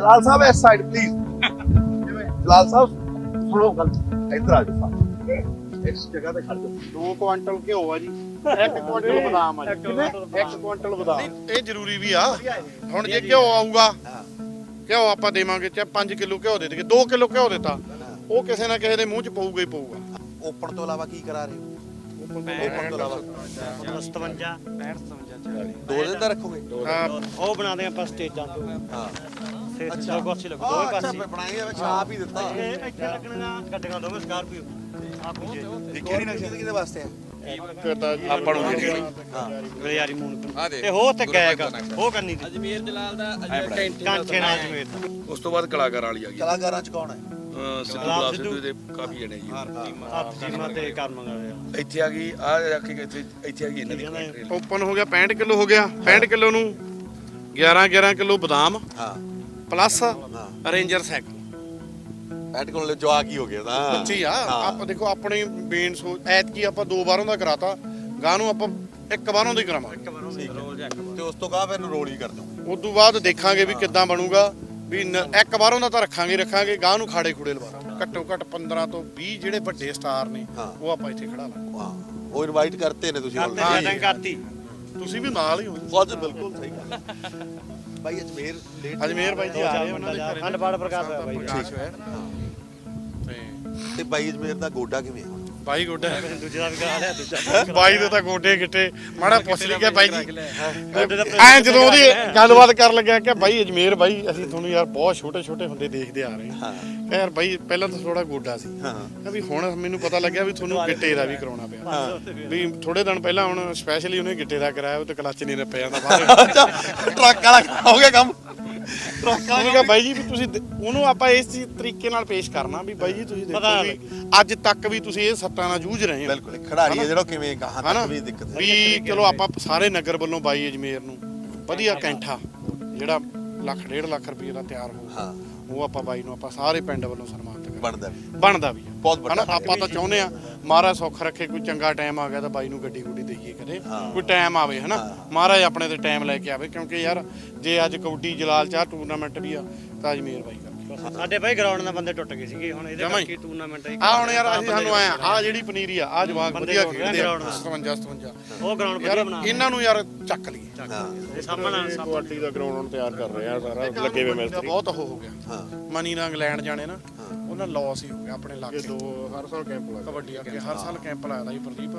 ਜਲਾਲ ਸਾਹਿਬ ਇਸ side please ਜਲਾਲ ਸਾਹਿਬ ਸੁਣੋ ਗੱਲ। ਇੱਧਰ ਆ ਜਾਓ। ਸਾਹਿਬ। ਇਸ ਜਗ੍ਹਾ ਤੇ ਖੜ ਜਾਓ। 2 ਕੁਆਂਟਲ ਘਿਓ ਆ ਜੀ 1 ਕੁਆਂਟਲ ਬਦਾਮ ਆ ਜੀ। 1 ਕੁਆਂਟਲ ਬਦਾਮ। ਇਹ ਜ਼ਰੂਰੀ ਵੀ ਆ। ਹੁਣ ਜੇ ਘਿਓ ਆਊਗਾ ਘਿਓ ਆਪਾਂ ਦੇਵਾਂਗੇ ਚਾਹੇ 5 ਕਿਲੋ ਘਿਓ ਦੇ ਦੇਗੇ 2 ਕਿਲੋ ਘਿਓ ਦਿੱਤਾ। ਉਹ ਕਿਸੇ ਨਾ ਕਿਸੇ ਦੇ ਮੂੰਹ 'ਚ ਪਊਗਾ ਹੀ ਪਊਗਾ। ਓਪਨ ਤੋਂ ਇਲਾਵਾ ਕੀ ਕਰਾ ਰਹੇ ਹੋ? ਓਪਨ ਤੋਂ ਇਲਾਵਾ 57 65 57 ਦੋ ਦਿਨ ਦਾ ਰੱਖੋਗੇ। ਹਾਂ। ਉਹ ਬਣਾ ਦੇ ਆਪਾਂ ਸਟੇਜਾਂ ਤੋਂ। ਹਾਂ। ਤੇ ਲੋਗੋ ਅੱਛੀ ਲੱਗੋ ਦੋਵੇਂ ਅੱਛਾ ਪਾਸੇ ਬਣਾਈ ਹੈ ਛਾਪ ਹੀ ਦਿੱਤਾ। ਇਹ ਇੱਥੇ ਲੱਗਣਗਾ ਗੱਡੀਆਂ ਦੋਵੇਂ ਸਕਾਰਪੀਓ। ਕਿਹਦੇ ਵਾਸਤੇ ਆਪਾਂ ਨੂੰ ਜਿਹੜੀ ਗਲਿਆਰੀ ਮੂਨ ਤੇ। ਹੋ ਤੇ ਗਾਇਕ ਉਹ ਕਰਨੀ ਦੀ ਅਜਮੇਰ ਜਲਾਲ ਦਾ ਕਾਂਠੇ ਨਾਲ ਜਮੇਰ ਦਾ। ਉਸ ਤੋਂ ਬਾਅਦ ਕਲਾਕਾਰ ਵਾਲੀ ਆ ਗਈ। ਕਲਾਕਾਰਾਂ ਚ ਕੌਣ ਹੈ? ਅਹ ਸਿੱਧੂ ਬਲਾ ਸਿੱਧੂ। ਦੇ ਕਾਫੀ ਜਣੇ ਜੀ। ਹੱਥ ਸੀਮਾ ਤੇ ਕਰਮ ਗਾਇਆ ਇੱਥੇ ਆ ਗਈ ਆ ਰੱਖ ਕੇ ਇੱਥੇ ਇੱਥੇ ਆ ਗਈ ਇਹਨਾਂ ਦੀ country ਵਾਲੀ। ਓਪਨ ਹੋ ਗਿਆ 65 ਕਿਲੋ ਹੋ ਗਿਆ 65 ਕਿਲੋ ਨੂੰ। 11 11 ਕਿਲੋ ਬਦਾਮ। ਹਾਂ। ਪਲੱਸ ਹਾਂ ਰੇਂਜਰ ਸਾਈਕਲ ਐਟ ਕੋਲ ਜਵਾਕ ਹੀ ਹੋ ਗਿਆ ਤਾਂ। ਬੱਚੀ ਆ ਹਾਂ। ਆਪਾਂ ਦੇਖੋ ਆਪਣੀ ਮੇਨ ਸੋਚ ਐਤਕੀ ਆਪਾਂ ਦੋ ਵਾਰਾਂ ਦਾ ਕਰਾਤਾ ਗਾਂ ਨੂੰ ਆਪਾਂ ਇੱਕ ਵਾਰਾਂ ਦਾ ਹੀ ਕਰਾਵਾਂਗੇ ਤੇ ਉਸ ਤੋਂ ਬਾਅਦ ਫਿਰ ਰੋਲ ਹੀ ਕਰ ਦੋ। ਉਸ ਤੋਂ ਬਾਅਦ ਦੇਖਾਂਗੇ ਵੀ ਕਿੱਦਾਂ ਬਣੂਗਾ ਵੀ ਨ- ਇੱਕ ਵਾਰੋਂ ਦਾ ਤਾਂ ਰੱਖਾਂਗੇ ਹੀ ਰੱਖਾਂਗੇ ਗਾਂ ਨੂੰ ਖਾੜੇ ਖੂੜੇ ਲਵਾ ਘੱਟੋ ਘੱਟ 15 ਤੋਂ 20 ਜਿਹੜੇ ਵੱਡੇ ਸਟਾਰ ਨੇ ਹਾਂ। ਉਹ ਆਪਾਂ ਇੱਥੇ ਖੜਾ ਲਾਂਗੇ। ਹਾਂ। ਉਹ ਇਨਵਾਈਟ ਕਰਤੇ ਨੇ ਤੁਸੀਂ। ਸੈਟਿੰਗ ਕਰਤੀ। ਤੁਸੀਂ ਵੀ ਨਾਲ ਹੀ ਹੋ। ਬਿਲਕੁਲ ਸਹੀ ਗੱਲ। ਹੈ। ਬਾਈ ਅਜਮੇਰ ਲੇਟ ਅਜਮੇਰ ਬਾਈ ਜੀ ਆ ਰਹੇ ਉਹਨਾਂ ਦੇ ਘਰੇ। ਪ੍ਰਕਾਸ਼ ਹੋਇਆ ਬਾਈ। ਤੇ ਬਾਈ ਅਜਮੇਰ ਦਾ ਗੋਡਾ ਕਿਵੇਂ ਆ? ਬਾਈ ਗੋਡਾ। ਦੂਜੇ ਵੀ ਕਰਾ ਲਿਆ ਦੂਜਾ ਬਾਈ ਦੇ ਤਾਂ ਗੋਡੇ ਗਿੱਟੇ। ਮਾੜਾ ਪੁੱਛ ਲਈ ਗਿਆ ਬਾਈ ਜੀ। ਐ ਜਦੋਂ ਉਹਦੀ ਗੱਲਬਾਤ ਕਰਨ ਲੱਗਿਆ ਕਿ ਬਾਈ ਅਜਮੇਰ ਬਾਈ ਅਸੀਂ ਤੁਹਾਨੂੰ ਯਾਰ ਬਹੁਤ ਛੋਟੇ ਛੋਟੇ ਹੁੰਦੇ ਦੇਖਦੇ ਆ ਰਹੇ ਹਾਂ। ਯਾਰ ਬਾਈ ਪਹਿਲਾਂ ਤਾਂ ਥੋੜਾ ਗੋਡਾ ਸੀ। ਹਾਂ। ਵੀ ਹੁਣ ਮੈਨੂੰ ਪਤਾ ਲੱਗਿਆ ਵੀ ਤੁਹਾਨੂੰ ਗਿੱਟੇ ਦਾ ਵੀ ਕਰਾਉਣਾ ਪਿਆ। ਵੀ ਥੋੜੇ ਦਿਨ ਪਹਿਲਾਂ ਹੁਣ ਸਪੈਸ਼ਲੀ ਉਹਨੇ ਗਿੱਟੇ ਦਾ ਕਰਾਇਆ ਉਹ ਤੇ ਕਲੱਚ ਨਹੀਂ ਨੱਪਿਆ ਜਾਂਦਾ ਬਾਹਰ। ਟਰੱਕ ਵਾਲਾ ਹੋ ਗਿਆ ਕੰਮ। ਉਹਨੇ ਕਿਹਾ ਬਾਈ ਜੀ ਵੀ ਤੁਸੀਂ ਦੇ- ਉਹਨੂੰ ਆਪਾਂ ਇਸ ਚੀਜ਼ ਤਰੀਕੇ ਨਾਲ ਪੇਸ਼ ਕਰਨਾ ਵੀ ਬਾਈ ਜੀ ਤੁਸੀਂ ਪਤਾ ਦੇਖੋ ਵੀ ਅੱਜ ਤੱਕ ਵੀ ਤੁਸੀਂ ਇਹ ਸੱਟਾਂ ਨਾਲ ਜੂਝ ਰਹੇ ਹੋ। ਬਿਲਕੁਲ ਖਿਡਾਰੀ ਹੈ ਜਿਹੜਾ ਕਿਵੇਂ ਕਹਾਂ ਹਨਾ? ਤੱਕ ਵੀ ਦਿੱਕਤ ਹੈ ਵੀ ਚਲੋ ਆਪਾਂ ਸਾਰੇ ਨਗਰ ਵੱਲੋਂ ਬਾਈ ਅਜਮੇਰ ਨੂੰ ਵਧੀਆ ਕੈਂਠਾ ਜਿਹੜਾ ਲੱਖ ਡੇਢ ਲੱਖ ਰੁਪਏ ਦਾ ਤਿਆਰ ਹੋ ਹਾਂ। ਉਹ ਆਪਾਂ ਬਾਈ ਨੂੰ ਆਪਾਂ ਸਾਰੇ ਪਿੰਡ ਵੱਲੋਂ ਸਨਮਾਨਿਤ ਕਰਾਂਗੇ। ਬਣਦਾ ਵੀ। ਬਣਦਾ ਵੀ ਆ। ਬਹੁਤ ਵੱਡਾ ਹਨਾ? ਆਪਾਂ ਤਾਂ ਚਾਹੁੰਦੇ ਆ ਮਹਾਰਾਜ ਸੁੱਖ ਰੱਖੇ ਕੋਈ ਚੰਗਾ ਟਾਈਮ ਆ ਗਿਆ ਤਾਂ ਬਾਈ ਨੂੰ ਗੱਡੀ ਗੁੱਡੀ ਦੇਈਏ ਕਦੇ। ਕੋਈ ਟਾਈਮ ਆਵੇ ਹਨਾ? ਮਹਾਰਾਜ ਆਪਣੇ ਤੇ ਟਾਈਮ ਲੈ ਕੇ ਆਵੇ ਕਿਉਂਕਿ ਯਾਰ ਜੇ ਅੱਜ ਕਬੱਡੀ ਜਲਾਲ ਚਾਹ ਟੂਰਨਾਮੈਂਟ ਵੀ ਆ ਤਾਂ ਅਜਮੇਰ ਬਾਈ ਕਰਕੇ ਸਾਡੇ ਬਾਈ ਗਰਾਊਂਡ ਨਾਲ ਬੰਦੇ ਟੁੱਟ ਗਏ ਸੀਗੇ ਹੁਣ ਇਹਦੇ। ਕਰਕੇ ਟੂਰਨਾਮੈਂਟ ਆ ਹੁਣ ਯਾਰ ਅਸੀਂ ਸਾਨੂੰ ਆਇਆ ਆ ਜਿਹੜੀ ਪਨੀਰੀ ਆ ਆ ਜਵਾਕ ਵਧੀਆ ਖੇਡਦੇ ਆ। ground 57 57 ਉਹ ਗਰਾਊਂਡ ਵਧੀਆ ਬਣਾ ਇਹਨਾਂ ਨੂੰ ਯਾਰ ਚੱਕ ਲਈਏ। ਹਾਂ ਇਹ ਸਾਹਮਣੇ ਕੁਆਲਿਟੀ ਦਾ ਗਰਾਊਂਡ ਹੁਣ ਤਿਆਰ ਕਰ ਰਹੇ ਆ ਸਾਰਾ ਲੱਗੇ ਹੋਏ ਮਿਸਤਰੀ। ਬਹੁਤ ਹੋ ਗਿਆ। ਹਾਂ। ਮਨੀ ਨਾਲ ਇੰਗਲੈਂਡ ਜਾਣੇ ਨਾ। ਉਹਨਾਂ ਲਾਸ ਹੀ ਹੋ ਗਿਆ ਆਪਣੇ ਇਲਾਕੇ ਦੋ ਹਰ ਸਾਲ ਕੈਂਪ ਲੱਗਦਾ ਕਬੱਡੀ ਅੱਗੇ ਹਰ ਸਾਲ ਕੈਂਪ ਲੱਗਦਾ ਜੀ ਪ੍ਰਦੀਪ।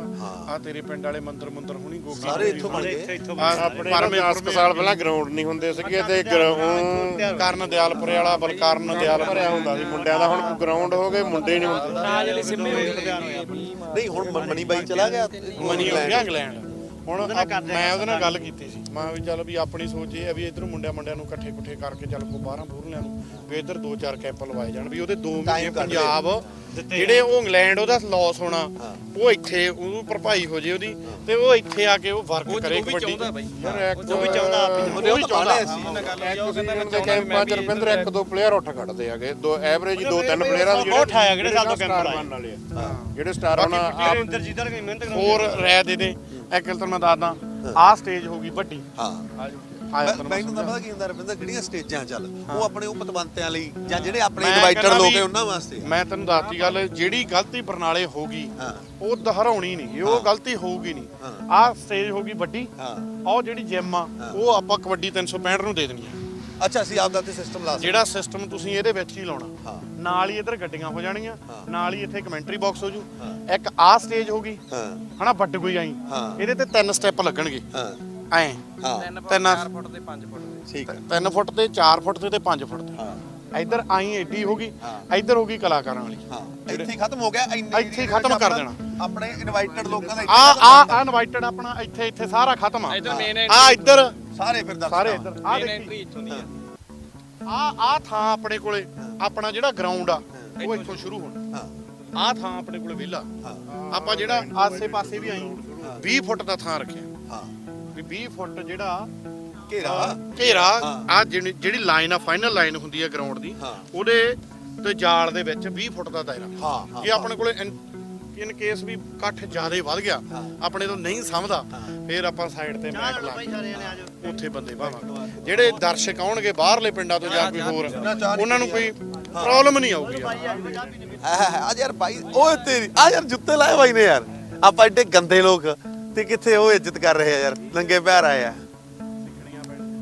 ਆ ਤੇਰੇ ਪਿੰਡ ਵਾਲੇ ਮੰਦਰ ਮੰਦਰ ਹੁਣੀ ਗੋਗੀ ਸਾਰੇ ਇੱਥੋਂ ਬਣ ਗਏ। ਆਪਣੇ ਪਰਮੇ 10 ਸਾਲ ਪਹਿਲਾਂ ਗਰਾਊਂਡ ਨਹੀਂ ਹੁੰਦੇ ਸੀਗੇ ਤੇ ਗਰਾਊਂਡ ਕਰਨ ਦਿਆਲਪੁਰੇ ਵਾਲਾ ਬਲਕਰਨ ਦਿਆਲ ਭਰਿਆ ਹੁੰਦਾ ਸੀ। ਮੁੰਡਿਆਂ ਦਾ ਹੁਣ ਗਰਾਊਂਡ ਹੋ ਗਏ ਮੁੰਡੇ ਨਹੀਂ ਹੁੰਦੇ। ਨਹੀਂ ਹੁਣ ਮਨੀ ਬਾਈ ਚਲਾ ਗਿਆ। ਮਨੀ ਹੋ ਗਿਆ ਇੰਗਲੈਂਡ। ਹੁਣ ਮੈਂ ਉਹਦੇ ਨਾਲ ਗੱਲ ਕੀਤੀ ਸੀ। ਮੈਂ ਵੀ ਚੱਲ ਵੀ ਆਪਣੀ ਸੋਚ ਇਹ ਹੈ ਵੀ ਇਧਰੋਂ ਮੁੰਡਿਆਂ ਮੁੰਡਿਆਂ ਨੂੰ ਇਕੱਠੇ ਇਕੱਠੇ ਕਰਕੇ ਚੱਲ ਕੋ 12 ਬੂਰਲਿਆਂ ਨੂੰ ਵੀ ਇਧਰ ਦੋ ਚਾਰ ਕੈਂਪ ਲਵਾਏ ਜਾਣ ਵੀ ਉਹਦੇ 2 ਮਹੀਨੇ। ਪੰਜਾਬ ਜਿਹੜੇ ਉਹ ਇੰਗਲੈਂਡ ਉਹਦਾ ਲਾਸ ਹੋਣਾ ਉਹ ਇੱਥੇ ਉਹਨੂੰ ਭਰਪਾਈ ਹੋ ਜੇ ਉਹਦੀ ਤੇ ਉਹ ਇੱਥੇ ਆ ਕੇ ਉਹ ਵਰਕ ਕਰੇ ਕਬੱਡੀ। ਜੋ ਵੀ ਚਾਹੁੰਦਾ ਆਪ ਹੀ ਉਹ ਵੀ ਚਾਹੁੰਦਾ ਕੈਂਪਾਂ ਚ ਰਵਿੰਦਰ ਇੱਕ ਦੋ ਪਲੇਅਰ ਉੱਠ ਖੜਦੇ ਆਗੇ ਦੋ ਐਵਰੇਜ ਦੋ ਤਿੰਨ ਪਲੇਅਰਾਂ ਦੇ ਬਹੁਤ ਠਾਇਆ ਕਿਹੜੇ ਸਾਲ ਤੋਂ ਕੈਂਪ ਲਾਏ। ਜਿਹੜੇ ਸਟਾਰ ਹੁਣ ਆਪ ਦਾ ਹੋਰ ਰਹਿ ਦੇ ਦੇ। ਇੱਕ ਗੱਲ ਤਾਂ ਮੈਂ ਦੱਸਦਾ ਆਹ ਸਟੇਜ ਹੋ ਗਈ ਵੱਡੀ। ਹਾਂ। ਮੈਨੂੰ ਤਾਂ ਪਤਾ ਕੀ ਹੁੰਦਾ ਰਵਿੰਦਰ ਕਿਹੜੀਆਂ ਸਟੇਜਾਂ ਚੱਲ? ਉਹ ਆਪਣੇ ਉਹ ਪਤਵੰਤਿਆਂ ਲਈ ਜਾਂ ਜਿਹੜੇ ਆਪਣੇ ਕਹਿੰਦਾ ਲੋਕ ਹੈ ਉਹਨਾਂ ਵਾਸਤੇ? ਮੈਂ ਤੈਨੂੰ ਦੱਸਤੀ ਗੱਲ ਜਿਹੜੀ ਗਲਤੀ ਬਰਨਾਲੇ ਹੋ ਗਈ ਹਾਂ। ਉਹ ਦੁਹਰਾਉਣੀ ਨਹੀਂ ਉਹ ਗਲਤੀ ਹੋਊਗੀ ਨਹੀਂ। ਹਾਂ। ਆਹ ਸਟੇਜ ਹੋ ਗਈ ਵੱਡੀ ਹਾਂ। ਆਹ ਜਿਹੜੀ ਜਿਮ ਆ ਉਹ ਆਪਾਂ ਕਬੱਡੀ 365 ਨੂੰ ਦੇ ਦੇਣੀ ਆ। ਅੱਛਾ ਅਸੀਂ ਆਪਦਾ ਤੇ ਸਿਸਟਮ ਲਾ ਸਕਦੇ ਜਿਹੜਾ ਸਿਸਟਮ ਤੁਸੀਂ ਇਹਦੇ ਵਿੱਚ ਹੀ ਲਾਉਣਾ। ਹਾਂ। ਨਾਲ ਹੀ ਇੱਧਰ ਗੱਡੀਆਂ ਹੋ ਜਾਣਗੀਆਂ ਹਾਂ। ਨਾਲ ਹੀ ਇੱਥੇ ਕਮੈਂਟਰੀ ਬਾਕਸ ਹੋ ਜੂ। ਇੱਕ ਆਹ ਸਟੇਜ ਹੋ ਗਈ। ਹਾਂ। ਹਨਾ ਵੱਡ ਕੋਈ ਆਈ। ਇਹਦੇ ਤੇ ਤਿੰਨ ਸਟੈਪ ਲੱਗਣਗੇ। ਹਾਂ। ਐ। ਹਾਂ। ਤਿੰਨ 4 ਫੁੱਟ ਤੇ 5 ਫੁੱਟ ਦੇ ਠੀਕ ਹੈ। 3 ਫੁੱਟ ਤੇ 4 ਫੁੱਟ ਤੇ ਤੇ 5 ਫੁੱਟ ਤੇ। ਹਾਂ। ਇੱਧਰ ਆਈ ਏਡੀ ਹੋ ਗਈ। ਹਾਂ। ਇੱਧਰ ਹੋ ਗਈ ਕਲਾਕਾਰਾਂ ਵਾਲੀ। ਹਾਂ। ਇੱਥੇ ਖਤਮ ਹੋ ਗਿਆ। ਇੰਨੇ ਇੱਥੇ ਖਤਮ ਕਰ ਦੇਣਾ। ਆਪਣੇ ਇਨਵਾਈਟਡ ਲੋਕਾਂ ਦਾ ਆ ਆ ਕਰਨਾ। ਅਨਵਾਈਟਡ ਆਪਣਾ ਇੱਥੇ ਇੱਥੇ ਸਾਰਾ ਖਤਮ ਆ। ਇਧਰ ਮੇਨ ਆ ਇੱਧਰ। ਸਾਰੇ ਫਿਰ ਸਾਰੇ ਇੱਧਰ। ਆ ਮੇਨ ਦੇਖੀ। ਐਂਟਰੀ ਇੱਥੋਂ ਦੀ ਆ। ਆ ਆ ਥਾਂ ਆਪਣੇ ਕੋਲੇ ਆਪਣਾ ਜਿਹੜਾ ਗਰਾਊਂਡ ਆ ਉਹ ਇੱਥੋਂ ਸ਼ੁਰੂ ਹੋਣਾ। ਹਾਂ। ਆ ਥਾਂ ਆਪਣੇ ਕੋਲੇ ਵਿਹਲਾ। ਹਾਂ। ਆਪਾਂ ਜਿਹੜਾ ਆਸੇ ਪਾਸੇ ਵੀ ਆਈ 20 ਫੁੱਟ ਦਾ ਥਾਂ ਰੱਖਿਆ। ਹਾਂ। ਵੀ 20 ਫੁੱਟ ਜਿਹੜਾ ਘੇਰਾ। ਘੇਰਾ। ਆ ਜਿਹੜੀ ਜਿਹੜੀ ਲਾਈਨ ਆ ਫਾਈਨਲ ਲਾਈਨ ਹੁੰਦੀ ਆ ਗਰਾਊਂਡ ਦੀ ਉਹਦੇ ਤੇ ਜਾਲ ਦੇ ਵਿੱਚ 20 ਫੁੱਟ ਦਾ ਦਾਇਰਾ। ਹਾਂ ਇਹ ਆਪਣੇ ਕੋਲੇ ਇਨ ਕੇਸ ਵੀ ਇਕੱਠ ਜ਼ਿਆਦਾ ਵੱਧ ਗਿਆ। ਆਪਣੇ ਤੋਂ ਨਹੀਂ ਸਮਝਦਾ ਫਿਰ ਆਪਾਂ ਸਾਈਡ ਤੇ ਮੈਟ ਲਾ ਉੱਥੇ ਬੰਦੇ ਭਾਵਾਂਗੇ ਜਿਹੜੇ ਦਰਸ਼ਕ ਆਉਣਗੇ ਬਾਹਰਲੇ ਪਿੰਡਾਂ ਤੋਂ ਜਾਂ ਕੋਈ ਹੋਰ ਉਹਨਾਂ ਨੂੰ ਕੋਈ ਪ੍ਰੋਬਲਮ ਨਹੀਂ ਆਊਗੀ ਆ ਯਾਰ। ਬਾਈ ਓਏ ਤੇਰੀ ਆ ਯਾਰ ਜੁੱਤੇ ਲਾਏ ਬਾਈ ਨੇ ਯਾਰ। ਆਪਾਂ ਐਡੇ ਗੰਦੇ ਲੋਕ ਤੇ ਕਿੱਥੇ ਉਹ ਇੱਜ਼ਤ ਕਰ ਰਹੇ ਆ ਯਾਰ? ਨੰਗੇ ਪੈਰ ਆਏ ਆ।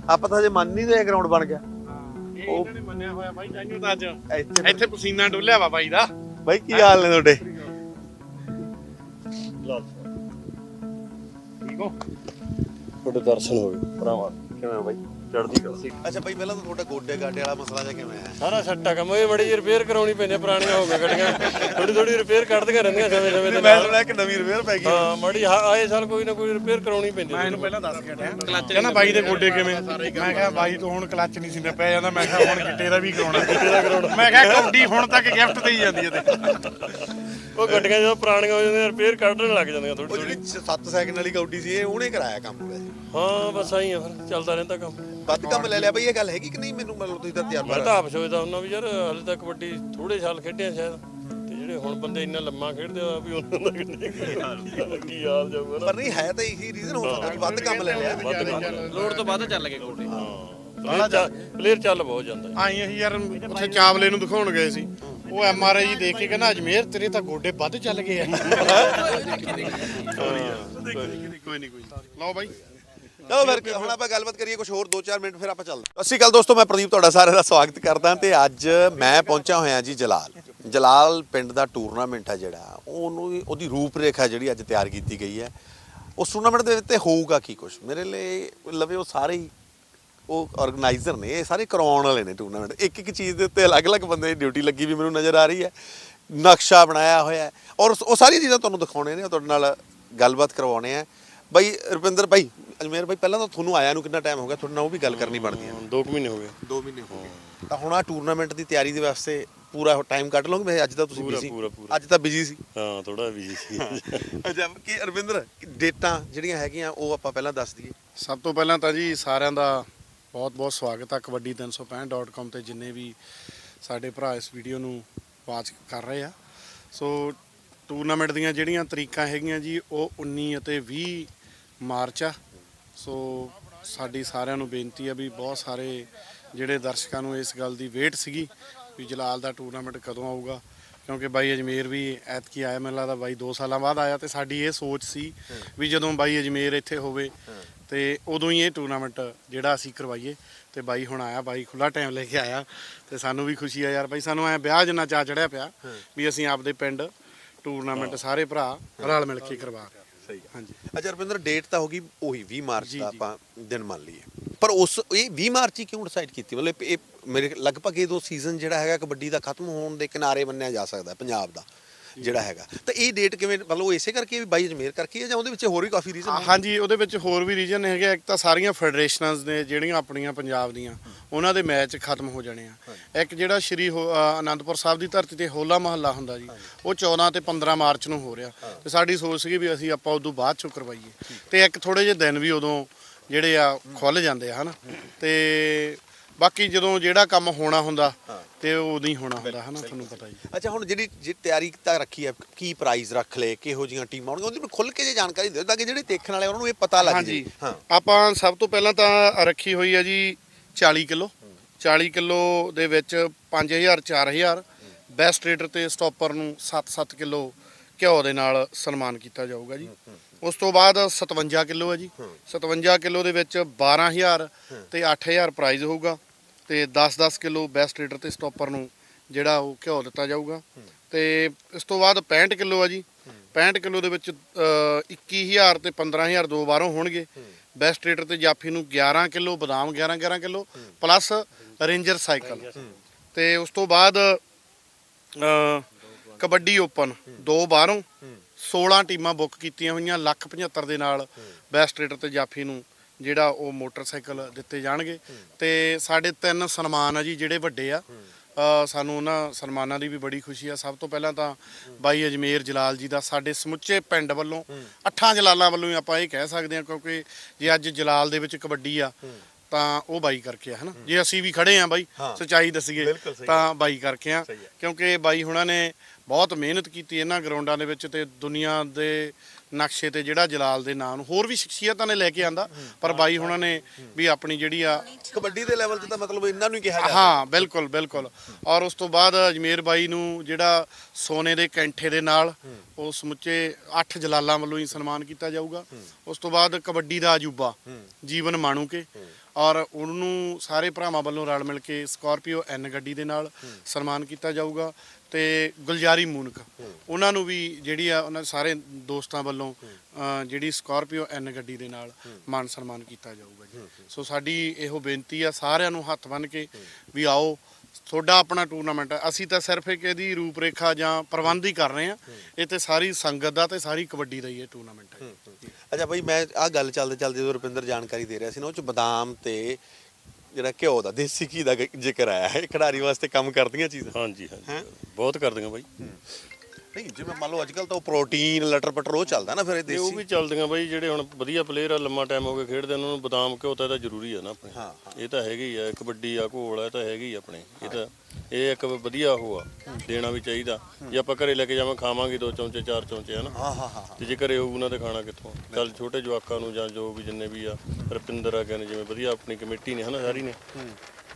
ਆਪਾਂ ਤਾਂ ਹਜੇ ਮੰਨ ਨਹੀਂ ਰਹੇ ਗਰਾਊਂਡ ਬਣ ਗਿਆ। ਉਹ ਇਹਨਾਂ ਨੇ ਮੰਨਿਆ ਹੋਇਆ ਬਾਈ? ਜਾਈਓ ਤਾਂ ਅੱਜ। ਇੱਥੇ ਇੱਥੇ ਪਸੀਨਾ ਡੁੱਲਿਆ ਵਾ ਬਾਈ ਦਾ। ਬਾਈ ਕੀ ਹਾਲ ਨੇ ਤੁਹਾਡੇ? ਤੁਹਾਡੇ ਦਰਸ਼ਨ ਹੋ ਗਏ ਭਰਾਵਾ ਕਿਵੇਂ ਬਾਈ? ਚੜਦੀ ਕਲਾ। ਅੱਛਾ ਬਾਈ ਪਹਿਲਾਂ ਤਾਂ ਤੁਹਾਡਾ ਗੋਡੇ ਗਾਡੇ ਵਾਲਾ ਮਸਲਾ ਜਿਹਾ ਕਿਵੇਂ ਆ ਸਾਰਾ ਸੱਟਾ ਕੰਮ ਇਹ ਮੜੀ ਰਿਪੇਅਰ ਕਰਾਉਣੀ ਪੈਂਦੀ ਆ, ਪੁਰਾਣੀਆਂ ਹੋ ਗਈਆਂ ਗੱਡੀਆਂ। ਥੋੜੀ ਥੋੜੀ ਰਿਪੇਅਰ ਕੱਢਦੀਆਂ ਰਹਿੰਦੀਆਂ ਸਮੇਂ ਸਮੇਂ ਨਾਲ। ਸੁਣਿਆ ਇੱਕ ਨਵੀਂ ਰਿਪੇਅਰ ਪੈ ਗਈ। ਹਾਂ ਮੜੀ ਆਏ ਸਾਲ ਕੋਈ ਨਾ ਕੋਈ ਰਿਪੇਅਰ ਕਰਾਉਣੀ ਪੈਂਦੀ ਮੈਂ ਇਹਨੂੰ ਪਹਿਲਾਂ ਦੱਸ ਕੇ ਹਟਿਆ। ਕਹਿੰਦਾ ਬਾਈ ਦੇ ਗੋਡੇ ਕਿਵੇਂ? ਮੈਂ ਕਿਹਾ ਬਾਈ ਤੋਂ ਹੁਣ ਕਲੱਚ ਨਹੀਂ ਸੀ ਨਾ ਪੈ ਜਾਂਦਾ ਮੈਂ ਕਿਹਾ ਹੁਣ ਗਿੱਟੇ ਦਾ ਵੀ ਕਰਾਉਣਾ। ਗਿੱਟੇ ਦਾ ਕਰਾਉਣਾ। ਮੈਂ ਕਿਹਾ ਕੌਡੀ ਹੁਣ ਤੱਕ ਗਿਫਟ ਦੇਈ ਜਾਂਦੀ ਹੈ ਤੇ। ਉਹ ਗੱਡੀਆਂ ਜਦੋਂ ਪੁਰਾਣੀਆਂ ਹੋ ਜਾਂਦੀਆਂ ਰਿਪੇਅਰ ਕੱਢਣ ਲੱਗ ਜਾਂਦੀਆਂ ਥੋੜੀ ਉਹ ਥੋੜੀ ਜਿਹੜੀ 7 ਸੈਕਿੰਡ ਵਾਲੀ ਕੌਡੀ ਸੀ ਇਹ ਉਹਨੇ ਕਰਾਇਆ ਕੰਮ ਵੈਸੇ। ਹਾਂ ਬਸ ਆਈ ਆ ਫਿਰ ਚੱਲਦਾ ਰਹਿੰਦਾ ਕੰਮ। ਵੱਧ ਕੰਮ ਲੈ ਲਿਆ ਬਈ ਇਹ ਗੱਲ ਹੈਗੀ ਕਿ ਨਹੀਂ ਮੈਨੂੰ ਮਤਲਬ ਤੁਸੀਂ ਤਾਂ ਮੈਂ ਤਜਰਬਾ ਤਾਂ ਆਪ ਸੋਚਦਾ ਹੁੰਦਾ ਵੀ ਯਾਰ ਹਲੇ ਤੱਕ ਕਬੱਡੀ ਥੋੜੇ ਸਾਲ ਖੇਡਿਆ ਸ਼ਾਇਦ। ਤੇ ਜਿਹੜੇ ਹੁਣ ਬੰਦੇ ਇੰਨਾ ਲੰਮਾ ਖੇਡਦੇ ਆ ਵੀ ਉਹਨਾਂ ਦਾ ਕਿੰਨੇ ਕੀ ਹਾਲ ਜਾਊਗਾ ਨਾ। ਪਰ ਨਹੀਂ ਹੈ ਤਾਂ ਇਹੀ ਰੀਜ਼ਨ ਹੋ ਸਕਦਾ ਕਿ ਵੱਧ ਕੰਮ ਲੈ ਲਿਆ। ਲੋੜ ਤੋਂ ਵੱਧ ਚੱਲ ਗਏ ਗੋਡੇ ਪਲੇਅਰ ਚੱਲ ਬਹੁਤ ਜਾਂਦਾ ਆਈ ਅਸੀਂ ਯਾਰ ਉੱਥੇ ਚਾਵਲੇ ਨੂੰ ਦਿਖਾਉਣ ਗਏ ਸੀ। ਉਹ ਐਮ ਆਰ ਆਈ ਦੇਖ ਕੇ ਕਹਿੰਦਾ, ਅਜਮੇਰ ਤੇਰੇ ਤਾਂ ਗੋਡੇ ਵੱਧ ਚੱਲ ਗਏ ਆ। ਕੋਈ ਨਹੀਂ ਕੋਈ ਲਓ ਬਾਈ। ਚਲੋ ਫਿਰ ਹੁਣ ਆਪਾਂ ਗੱਲਬਾਤ ਕਰੀਏ ਕੁਝ ਹੋਰ 2-4 ਮਿੰਟ ਫਿਰ ਆਪਾਂ ਚੱਲਦੇ ਹਾਂ। ਸਤਿ ਸ਼੍ਰੀ ਅਕਾਲ ਦੋਸਤੋ, ਮੈਂ ਪ੍ਰਦੀਪ ਤੁਹਾਡਾ ਸਾਰਿਆਂ ਦਾ ਸਵਾਗਤ ਕਰਦਾ ਤੇ ਅੱਜ ਮੈਂ ਪਹੁੰਚਿਆ ਹੋਇਆ ਜੀ ਜਲਾਲ। ਜਲਾਲ ਪਿੰਡ ਦਾ ਟੂਰਨਾਮੈਂਟ ਹੈ ਜਿਹੜਾ, ਉਹਨੂੰ ਉਹਦੀ ਰੂਪਰੇਖਾ ਜਿਹੜੀ ਅੱਜ ਤਿਆਰ ਕੀਤੀ ਗਈ ਹੈ। ਉਸ ਟੂਰਨਾਮੈਂਟ ਦੇ ਉੱਤੇ ਹੋਊਗਾ ਕੀ ਕੁਝ ਮੇਰੇ ਲਈ, ਲਵੇ ਉਹ ਸਾਰੇ ਹੀ ਉਹ ਆਰਗੇਨਾਈਜ਼ਰ ਨੇ ਇਹ ਸਾਰੇ ਕਰਵਾਉਣ ਵਾਲੇ ਨੇ ਟੂਰਨਾਮੈਂਟ ਇੱਕ ਇੱਕ ਚੀਜ਼ ਦੇ ਉੱਤੇ ਅਲੱਗ-ਅਲੱਗ ਬੰਦੇ ਦੀ ਡਿਊਟੀ ਲੱਗੀ ਵੀ ਮੈਨੂੰ ਨਜ਼ਰ ਆ ਰਹੀ ਹੈ। ਨਕਸ਼ਾ ਬਣਾਇਆ ਹੋਇਆ ਹੈ। ਔਰ ਉਹ ਸਾਰੀਆਂ ਚੀਜ਼ਾਂ ਤੁਹਾਨੂੰ ਦਿਖਾਉਣੇ ਨੇ ਤੁਹਾਡੇ ਨਾਲ ਗੱਲਬਾਤ ਕਰਵਾਉਣੇ ਆ ਬਾਈ ਰੁਪਿੰਦਰ ਬਾਈ ਅਜਮੇਰ ਬਾਈ ਪਹਿਲਾਂ ਤਾਂ ਤੁਹਾਨੂੰ ਆਇਆ ਨੂੰ ਕਿੰਨਾ ਟਾਈਮ ਹੋ ਗਿਆ? ਤੁਹਾਡੇ ਨਾਲ ਉਹ ਵੀ ਗੱਲ ਕਰਨੀ ਬਣਦੀ ਹੈ। 2 ਮਹੀਨੇ ਹੋ ਗਏ। 2 ਮਹੀਨੇ ਹੋ ਗਏ। ਤਾਂ ਹੁਣ ਆ ਟੂਰਨਾਮੈਂਟ ਦੀ ਤਿਆਰੀ ਦੇ ਵਾਸਤੇ ਪੂਰਾ ਟਾਈਮ ਕੱਢ ਲਓਗੇ? ਵੈਸੇ ਅੱਜ ਤਾਂ ਤੁਸੀਂ ਬਿਜ਼ੀ। ਅੱਜ ਤਾਂ ਬਿਜ਼ੀ ਸੀ। ਹਾਂ ਥੋੜਾ ਬਿਜ਼ੀ ਸੀ। ਅੱਛਾ ਕੀ ਰਵਿੰਦਰ ਡੇਟਾਂ ਜਿਹੜੀਆਂ ਹੈਗੀਆਂ ਉਹ ਆਪਾਂ ਪਹਿਲਾਂ ਦੱਸ ਦਈਏ। ਸਭ ਤੋਂ ਪਹਿਲਾਂ ਤਾਂ ਜੀ ਸਾਰਿਆਂ ਦਾ ਬਹੁਤ-ਬਹੁਤ ਸਵਾਗਤ ਹੈ ਕਬੱਡੀ 365.com ਤੇ ਜਿੰਨੇ ਵੀ ਸਾਡੇ ਭਰਾ ਇਸ ਵੀਡੀਓ ਨੂੰ ਵਾਚ ਕਰ ਰਹੇ ਆ। ਸੋ ਟੂਰਨਾਮੈਂਟ ਦੀਆਂ ਜਿਹੜੀਆਂ ਤਰੀਕਾਂ ਹੈਗੀਆਂ ਜੀ, ਉਹ 19 ਅਤੇ 20 ਮਾਰਚ ਆ। ਸੋ ਸਾਡੀ ਸਾਰਿਆਂ ਨੂੰ ਬੇਨਤੀ ਆ ਵੀ ਬਹੁਤ ਸਾਰੇ ਜਿਹੜੇ ਦਰਸ਼ਕਾਂ ਨੂੰ ਇਸ ਗੱਲ ਦੀ ਵੇਟ ਸੀਗੀ ਵੀ ਜਲਾਲ ਦਾ ਟੂਰਨਾਮੈਂਟ ਕਦੋਂ ਆਊਗਾ। ਕਿਉਂਕਿ ਬਾਈ ਅਜਮੇਰ ਵੀ ਐਤਕੀ ਆਇਆ ਮੈਨੂੰ ਲੱਗਦਾ ਬਾਈ 2 ਸਾਲਾਂ ਬਾਅਦ ਆਇਆ ਤੇ ਸਾਡੀ ਇਹ ਸੋਚ ਸੀ ਵੀ ਜਦੋਂ ਬਾਈ ਅਜਮੇਰ ਇੱਥੇ ਹੋਵੇ ਤੇ ਉਦੋਂ ਹੀ ਇਹ ਟੂਰਨਾਮੈਂਟ ਜਿਹੜਾ ਅਸੀਂ ਕਰਵਾਈਏ ਤੇ ਬਾਈ ਹੁਣ ਆਇਆ ਬਾਈ ਖੁੱਲਾ ਟਾਈਮ ਲੈ ਕੇ ਆਇਆ ਤੇ ਸਾਨੂੰ ਵੀ ਖੁਸ਼ੀ ਆ ਯਾਰ ਬਾਈ ਸਾਨੂੰ ਐ ਵਿਆਹ ਜਿੰਨਾ ਚਾ ਚੜਿਆ ਪਿਆ ਵੀ ਅਸੀਂ ਆਪਦੇ ਪਿੰਡ ਟੂਰਨਾਮੈਂਟ ਸਾਰੇ ਭਰਾ ਰਲ ਮਿਲ ਕੇ ਕਰਵਾ ਰਹੇ। ਸਹੀ ਹਾਂਜੀ। ਅੱਛਾ ਰਵਿੰਦਰ ਡੇਟ ਤਾਂ ਹੋ ਗਈ ਉਹੀ 20 ਮਾਰਚ ਦਾ। ਆਪਾਂ ਦਿਨ ਮੰਨ ਲਈਏ। ਪਰ ਉਸ ਇਹ 20 ਮਾਰਚ ਹੀ ਕਿਉਂ ਡਿਸਾਈਡ ਕੀਤੀ? ਮਤਲਬ ਇਹ ਮੇਰੇ ਲਗਭਗ ਇਹ ਦੋ ਸੀਜ਼ਨ ਜਿਹੜਾ ਹੈਗਾ ਕਬੱਡੀ ਦਾ ਖਤਮ ਹੋਣ ਦੇ ਕਿਨਾਰੇ ਮੰਨਿਆ ਜਾ ਸਕਦਾ ਪੰਜਾਬ ਦਾ ਜਿਹੜਾ ਹੈਗਾ। ਤਾਂ ਇਹ ਡੇਟ ਕਿਵੇਂ ਮਤਲਬ ਉਹ ਇਸੇ ਕਰਕੇ ਵੀ ਬਾਈ ਅਜਮੇਰ ਕਰਕੇ ਹੈ ਜਾਂ ਉਹਦੇ ਵਿੱਚ ਹੋਰ ਵੀ ਕਾਫੀ ਰੀਜ਼ਨ ਹਾਂਜੀ ਉਹਦੇ ਵਿੱਚ ਹੋਰ ਵੀ ਰੀਜਨ ਹੈਗੇ ਇੱਕ ਤਾਂ ਸਾਰੀਆਂ ਫੈਡਰੇਸ਼ਨਸ ਨੇ ਜਿਹੜੀਆਂ ਆਪਣੀਆਂ ਪੰਜਾਬ ਦੀਆਂ ਉਹਨਾਂ ਦੇ ਮੈਚ ਖਤਮ ਹੋ ਜਾਣੇ ਆ। ਇੱਕ ਜਿਹੜਾ ਸ਼੍ਰੀ ਅਨੰਦਪੁਰ ਸਾਹਿਬ ਦੀ ਧਰਤੀ ਤੇ ਹੋਲਾ ਮਹੱਲਾ ਹੁੰਦਾ ਜੀ ਉਹ 14 ਤੇ 15 ਮਾਰਚ ਨੂੰ ਹੋ ਰਿਹਾ। ਤੇ ਸਾਡੀ ਸੋਚ ਸੀਗੀ ਵੀ ਅਸੀਂ ਆਪਾਂ ਉਦੋਂ ਬਾਅਦ ਚੋਂ ਕਰਵਾਈਏ। ਤੇ ਇੱਕ ਥੋੜੇ ਜਿਹੇ ਦਿਨ ਵੀ ਉਦੋਂ ਜਿਹੜੇ ਆ ਖੁੱਲ ਜਾਂਦੇ ਆ ਹਨਾ। ਤੇ ਬਾਕੀ ਜਦੋਂ ਜਿਹੜਾ ਕੰਮ ਹੋਣਾ ਹੁੰਦਾ ਤੇ ਉਹ ਉਦੋਂ ਹੀ ਹੋਣਾ ਹੁੰਦਾ ਹਨਾ ਤੁਹਾਨੂੰ ਪਤਾ ਜੀ ਅੱਛਾ ਹੁਣ ਜਿਹੜੀ ਜੇ ਤਿਆਰੀ ਤਾਂ ਰੱਖੀ ਹੈ ਕੀ ਪ੍ਰਾਈਜ਼ ਰੱਖ ਲਏ ਕਿਹੋ ਜੀਆਂ ਟੀਮਾਂ ਹੋਣਗੀਆਂ ਉਹਦੀ ਖੁੱਲ ਕੇ ਜੇ ਜਾਣਕਾਰੀ ਦਿਓ ਤਾਂ ਕਿ ਜਿਹੜੇ ਦੇਖਣ ਵਾਲੇ ਉਹਨਾਂ ਨੂੰ ਇਹ ਪਤਾ ਲੱਗ ਜੇ ਹਾਂ। ਆਪਾਂ ਸਭ ਤੋਂ ਪਹਿਲਾਂ ਤਾਂ ਰੱਖੀ ਹੋਈ ਹੈ ਜੀ 40 ਕਿਲੋ। 40 ਕਿਲੋ ਦੇ ਵਿੱਚ 5000 4000 ਬੈਸਟ ਰੇਡਰ ਤੇ ਸਟਾਪਰ ਨੂੰ 7-7 ਕਿਲੋ ਘਿਓ ਦੇ ਨਾਲ ਸਨਮਾਨ ਕੀਤਾ ਜਾਊਗਾ ਜੀ। ਉਸ ਤੋਂ ਬਾਅਦ 57 ਕਿਲੋ ਹੈ ਜੀ। 57 ਕਿਲੋ ਦੇ ਵਿੱਚ 12000 ਤੇ 8000 ਪ੍ਰਾਈਜ਼ ਹੋਊਗਾ। ਤੇ 10-10 ਕਿਲੋ ਬੈਸਟ ਰੇਡਰ ਤੇ ਸਟਾਪਰ ਨੂੰ ਜਿਹੜਾ ਉਹ ਘਿਓ ਦਿੱਤਾ ਜਾਊਗਾ। ਤੇ ਇਸ ਤੋਂ ਬਾਅਦ 65 ਕਿਲੋ ਹੈ ਜੀ। 65 ਕਿਲੋ ਦੇ ਵਿੱਚ ਅ, 21000 ਤੇ 15000 ਦੋ ਵਾਰੋਂ ਹੋਣਗੇ। ਬੈਸਟ ਰੇਡਰ ਤੇ ਜਾਫੀ ਨੂੰ 11 ਕਿਲੋ ਬਦਾਮ 11 11 ਕਿਲੋ ਪਲੱਸ ਰੇਂਜਰ ਸਾਈਕਲ। ਤੇ ਉਸ ਤੋਂ ਬਾਅਦ ਕਬੱਡੀ ਓਪਨ ਦੋ ਬਾਹਰੋਂ। 16 ਟੀਮਾਂ ਬੁੱਕ ਕੀਤੀਆਂ ਹੋਈਆਂ ਲੱਖ 75 ਦੇ ਨਾਲ ਬੈਸਟ ਰੇਡਰ ਤੇ ਜਾਫੀ ਨੂੰ ਜਿਹੜਾ ਉਹ ਮੋਟਰਸਾਈਕਲ ਦਿੱਤੇ ਜਾਣਗੇ। ਤੇ ਸਾਡੇ ਤਿੰਨ ਸਨਮਾਨ ਆ ਜੀ ਜਿਹੜੇ ਵੱਡੇ ਆ। ਸਾਨੂੰ ਉਹਨਾਂ ਸਨਮਾਨਾਂ ਦੀ ਵੀ ਬੜੀ ਖੁਸ਼ੀ ਆ। ਸਭ ਤੋਂ ਪਹਿਲਾਂ ਤਾਂ ਬਾਈ ਅਜਮੇਰ ਜਲਾਲ ਜੀ ਦਾ ਸਾਡੇ ਸਮੁੱਚੇ ਪਿੰਡ ਵੱਲੋਂ ਅੱਠਾਂ ਜਲਾਲਾਂ ਵੱਲੋਂ ਆਪਾਂ ਇਹ ਕਹਿ ਸਕਦੇ ਹਾਂ ਕਿਉਂਕਿ ਜੇ ਅੱਜ ਜਲਾਲ ਦੇ ਵਿੱਚ ਕਬੱਡੀ ਆ ਤਾਂ ਉਹ ਬਾਈ ਕਰਕੇ ਆ ਹਨਾ? ਜੇ ਅਸੀਂ ਵੀ ਖੜੇ ਆ ਬਾਈ। ਸੱਚਾਈ ਦੱਸੀਏ ਤਾਂ ਬਾਈ ਕਰਕੇ ਆ। ਕਿਉਂਕਿ ਬਾਈ ਹੁਣਾਂ ਨੇ ਬਹੁਤ ਮਿਹਨਤ ਕੀਤੀ ਇਹਨਾਂ ਗਰਾਊਂਡਾਂ ਦੇ ਵਿੱਚ ਤੇ ਦੁਨੀਆ ਦੇ ਨਕਸ਼ੇ ਤੇ ਜਿਹੜਾ ਜਲਾਲ ਦੇ ਨਾਂ ਨੂੰ ਹੋਰ ਵੀ ਸ਼ਖਸੀਅਤਾਂ ਨੇ ਲੈ ਕੇ ਆਂਦਾ ਪਰ ਬਾਈ ਹੁਣਾਂ ਨੇ ਵੀ ਆਪਣੀ ਜਿਹੜੀ ਆ ਕਬੱਡੀ ਦੇ ਲੈਵਲ ਤੇ ਤਾਂ ਮਤਲਬ ਇਹਨਾਂ ਨੂੰ ਹੀ ਕਿਹਾ ਜਾਂਦਾ। ਹਾਂ ਬਿਲਕੁਲ ਬਿਲਕੁਲ। ਔਰ ਉਸ ਤੋਂ ਬਾਅਦ ਅਜਮੇਰ ਬਾਈ ਨੂੰ ਜਿਹੜਾ ਸੋਨੇ ਦੇ ਕੈਂਠੇ ਦੇ ਨਾਲ ਉਹ ਸਮੁੱਚੇ 8 ਜਲਾਲਾਂ ਵੱਲੋਂ ਹੀ ਸਨਮਾਨ ਕੀਤਾ ਜਾਊਗਾ। ਉਸ ਤੋਂ ਬਾਅਦ ਕਬੱਡੀ ਦਾ ਅਜੂਬਾ ਜੀਵਨ ਮਾਣੂਕੇ। ਔਰ ਉਹਨੂੰ ਸਾਰੇ ਭਰਾਵਾਂ ਵੱਲੋਂ ਰਲ ਮਿਲ ਕੇ ਸਕਾਰਪੀਓ ਐਨ ਗੱਡੀ ਦੇ ਨਾਲ ਸਨਮਾਨ ਕੀਤਾ ਜਾਊਗਾ। ਤੇ ਗੁਲਜ਼ਾਰੀ ਮੂਨਕ। ਉਹਨਾਂ ਨੂੰ ਵੀ ਜਿਹੜੀ ਆ ਉਹਨਾਂ ਸਾਰੇ ਦੋਸਤਾਂ ਵੱਲੋਂ ਅ, ਜਿਹੜੀ ਸਕਾਰਪੀਓ ਐਨ ਗੱਡੀ ਦੇ ਨਾਲ ਮਾਨ ਸਨਮਾਨ ਕੀਤਾ ਜਾਊਗਾ ਜੀ। ਸੋ ਸਾਡੀ ਇਹੋ ਬੇਨਤੀ ਆ ਸਾਰਿਆਂ ਨੂੰ ਹੱਥ ਬੰਨ ਕੇ ਵੀ ਆਓ ਤੁਹਾਡਾ ਆਪਣਾ ਟੂਰਨਾਮੈਂਟ ਹੈ ਅਸੀਂ ਤਾਂ ਸਿਰਫ ਇੱਕ ਇਹਦੀ ਰੂਪਰੇਖਾ ਜਾਂ ਪ੍ਰਬੰਧ ਹੀ ਕਰ ਰਹੇ ਆ। ਇਹ ਤੇ ਸਾਰੀ ਸੰਗਤ ਦਾ ਤੇ ਸਾਰੀ ਕਬੱਡੀ ਦਾ ਹੀ ਇਹ ਟੂਰਨਾਮੈਂਟ ਹੈ। ਅੱਛਾ ਬਈ ਮੈਂ ਆਹ ਗੱਲ ਚੱਲਦੇ ਚੱਲਦੇ ਜਦੋਂ ਰੁਪਿੰਦਰ ਜਾਣਕਾਰੀ ਦੇ ਰਿਹਾ ਸੀ ਨਾ ਉਹ ਚ ਬਦਾਮ ਤੇ ਜਿਹੜਾ ਘਿਓ ਦਾ ਦੇਸੀ ਘੀ ਦਾ ਜ਼ਿਕਰ ਆਇਆ ਹੈ ਖਿਡਾਰੀ ਵਾਸਤੇ ਕੰਮ ਕਰਦੀਆਂ ਚੀਜ਼ਾਂ। ਹਾਂਜੀ ਹਾਂਜੀ। ਬਹੁਤ ਕਰਦੀਆਂ ਬਾਈ। ਨਹੀਂ ਜਿਵੇਂ ਮੰਨ ਲਓ ਅੱਜ ਕੱਲ ਤਾਂ ਉਹ ਪ੍ਰੋਟੀਨ ਲਟਰ ਪਟਰ ਉਹ ਚੱਲਦਾ ਨਾ ਫਿਰ ਇਹ ਤੇ ਉਹ ਦੇਸੀ। ਵੀ ਚੱਲਦੀਆਂ ਬਾਈ ਜਿਹੜੇ ਹੁਣ ਵਧੀਆ ਪਲੇਅਰ ਆ ਲੰਮਾ ਟਾਈਮ ਹੋ ਗਿਆ ਖੇਡਦੇ ਉਹਨਾਂ ਨੂੰ ਬਦਾਮ ਘਿਓ ਤਾਂ ਇਹਦਾ ਜ਼ਰੂਰੀ ਆ ਨਾ ਆਪਣੇ। ਹਾਂ, ਇਹ ਤਾਂ ਹੈਗੀ ਆ ਕਬੱਡੀ ਆ ਘੋਲ ਆ ਇਹ ਤਾਂ ਹੈਗੀ ਆਪਣੇ। ਇਹ ਤਾਂ ਇਹ ਇੱਕ ਵਧੀਆ ਉਹ ਆ ਦੇਣਾ ਵੀ ਚਾਹੀਦਾ। ਜੇ ਆਪਾਂ ਘਰੇ ਲੈ ਕੇ ਜਾਵਾਂ ਖਾਵਾਂਗੇ ਦੋ ਚਮਚੇ ਚਾਰ ਚਮਚੇ ਹਨਾ? ਹਾਂ ਹਾਂ ਹਾਂ ਤੇ ਜੇ ਘਰੇ ਹੋਊ ਨਾ ਤੇ ਖਾਣਾ ਕਿੱਥੋਂ? ਚੱਲ ਛੋਟੇ ਜਵਾਕਾਂ ਨੂੰ ਜਾਂ ਜੋ ਵੀ ਜਿੰਨੇ ਵੀ ਆ ਰਪਿੰਦਰ ਆ ਗਏ ਨੇ ਜਿਵੇਂ ਵਧੀਆ ਆਪਣੀ ਕਮੇਟੀ ਨੇ ਹਨਾ ਸਾਰੀ ਨੇ।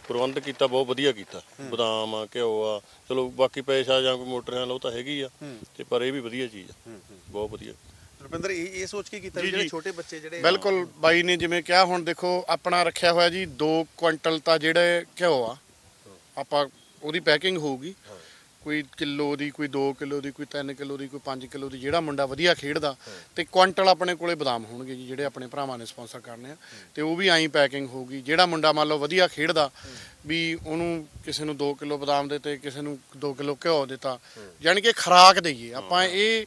ਪ੍ਰਬੰਧ ਕੀਤਾ ਬਹੁਤ ਵਧੀਆ ਕੀਤਾ। ਬਦਾਮ ਆ ਘਿਓ ਆ ਚਲੋ ਬਾਕੀ ਪੈਸਾ ਜਾਂ ਕੋਈ ਮੋਟਰ ਉਹ ਤਾਂ ਹੈਗੀ ਆ ਤੇ ਪਰ ਇਹ ਵੀ ਵਧੀਆ ਚੀਜ਼ ਆ। ਬਹੁਤ ਵਧੀਆ। ਰੁਪਿੰਦਰ ਇਹ ਇਹ ਸੋਚ ਕੇ ਕੀਤਾ ਵੀ ਜਿਹੜੇ। ਛੋਟੇ ਬੱਚੇ ਜਿਹੜੇ ਬਿਲਕੁਲ ਬਾਈ ਨੇ ਜਿਵੇਂ ਕਿਹਾ ਹੁਣ ਦੇਖੋ ਆਪਣਾ ਰੱਖਿਆ ਹੋਇਆ ਜੀ 2 ਕੁਇੰਟਲ ਤਾਂ ਜਿਹੜੇ ਘਿਓ ਆ ਆਪਾਂ ਉਹਦੀ ਪੈਕਿੰਗ ਹੋਊਗੀ। ਕੋਈ ਕਿਲੋ ਦੀ ਕੋਈ 2 ਕਿਲੋ ਦੀ ਕੋਈ 3 ਕਿਲੋ ਦੀ ਕੋਈ 5 ਕਿਲੋ ਦੀ ਜਿਹੜਾ ਮੁੰਡਾ ਵਧੀਆ ਖੇਡਦਾ ਤੇ ਕੁਇੰਟਲ ਆਪਣੇ ਕੋਲੇ ਬਦਾਮ ਹੋਣਗੇ ਜੀ ਜਿਹੜੇ ਆਪਣੇ ਭਰਾਵਾਂ ਨੇ ਸਪਾਂਸਰ ਕਰਨੇ ਆ। ਤੇ ਉਹ ਵੀ ਐਂ ਪੈਕਿੰਗ ਹੋਊਗੀ। ਜਿਹੜਾ ਮੁੰਡਾ ਮੰਨ ਲਓ ਵਧੀਆ ਖੇਡਦਾ ਵੀ ਉਹਨੂੰ ਕਿਸੇ ਨੂੰ 2 ਕਿਲੋ ਬਦਾਮ ਦਿੱਤੇ ਕਿਸੇ ਨੂੰ 2 ਕਿਲੋ ਘਿਓ ਦਿੱਤਾ ਯਾਨੀ ਕਿ ਖਰਾਕ ਦੇਈਏ। ਆਪਾਂ ਇਹ